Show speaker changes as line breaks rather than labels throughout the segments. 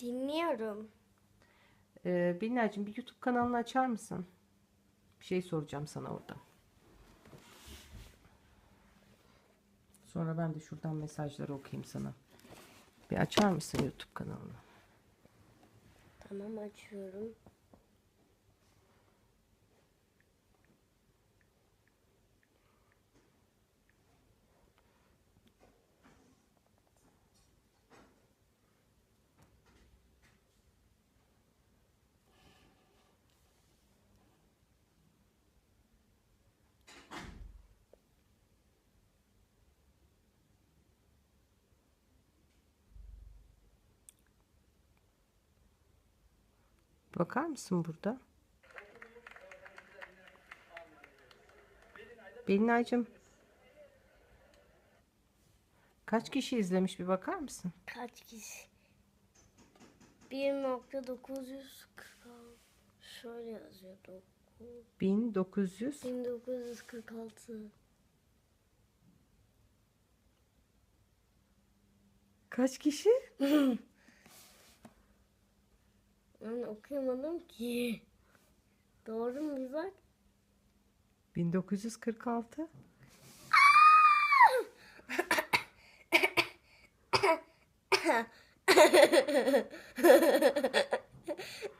Dinliyorum.
Ee, Binnacığım bir YouTube kanalını açar mısın? Bir şey soracağım sana orada. Sonra ben de şuradan mesajları okuyayım sana. Bir açar mısın YouTube kanalını?
Tamam açıyorum.
Bakar mısın burada? Belinay'cığım. Kaç kişi izlemiş bir bakar mısın?
Kaç kişi? 1.946 Şöyle yazıyor. 9
1900.
1946
Kaç kişi?
Okuyamadım ki. Doğru mu bir bak?
1946.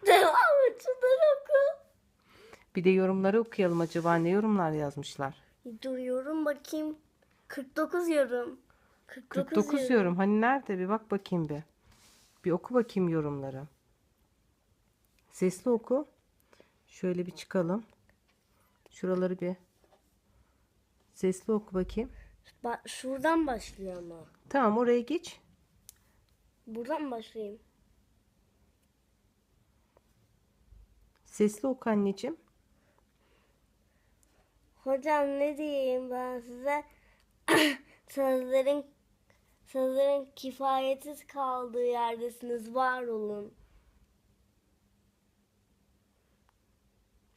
Devam et şunları oku.
Bir de yorumları okuyalım acaba ne yorumlar yazmışlar?
Duruyorum bakayım. 49 yorum. 49,
49 yorum. Hani nerede? Bir bak bakayım bir. Bir oku bakayım yorumları. Sesli oku. Şöyle bir çıkalım. Şuraları bir sesli oku bakayım.
Bak şuradan başlıyor ama.
Tamam oraya geç.
Buradan başlayayım.
Sesli oku anneciğim.
Hocam ne diyeyim ben size? sözlerin sözlerin kifayetsiz kaldığı yerdesiniz. Var olun.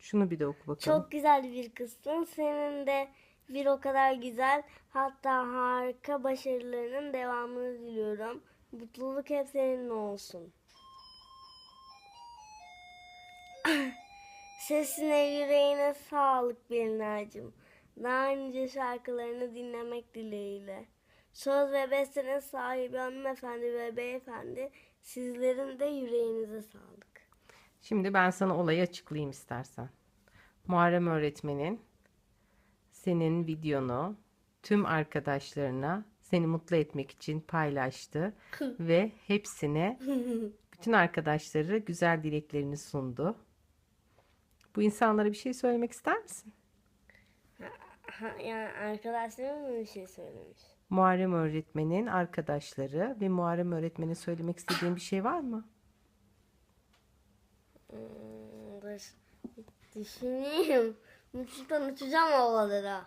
Şunu bir de oku bakalım.
Çok güzel bir kızsın. Senin de bir o kadar güzel hatta harika başarılarının devamını diliyorum. Mutluluk hep seninle olsun. Sesine yüreğine sağlık Belina'cığım. Daha nice şarkılarını dinlemek dileğiyle. Söz ve bestenin sahibi hanımefendi ve beyefendi sizlerin de yüreğinize sağlık.
Şimdi ben sana olayı açıklayayım istersen. Muharrem öğretmenin senin videonu tüm arkadaşlarına seni mutlu etmek için paylaştı ve hepsine bütün arkadaşları güzel dileklerini sundu. Bu insanlara bir şey söylemek ister misin?
Ha, yani arkadaşlarım mı bir şey söylemiş?
Muharrem öğretmenin arkadaşları ve Muharrem öğretmenin söylemek istediğin bir şey var mı?
嗯，但是迪士尼你 si, si, ni, 我觉得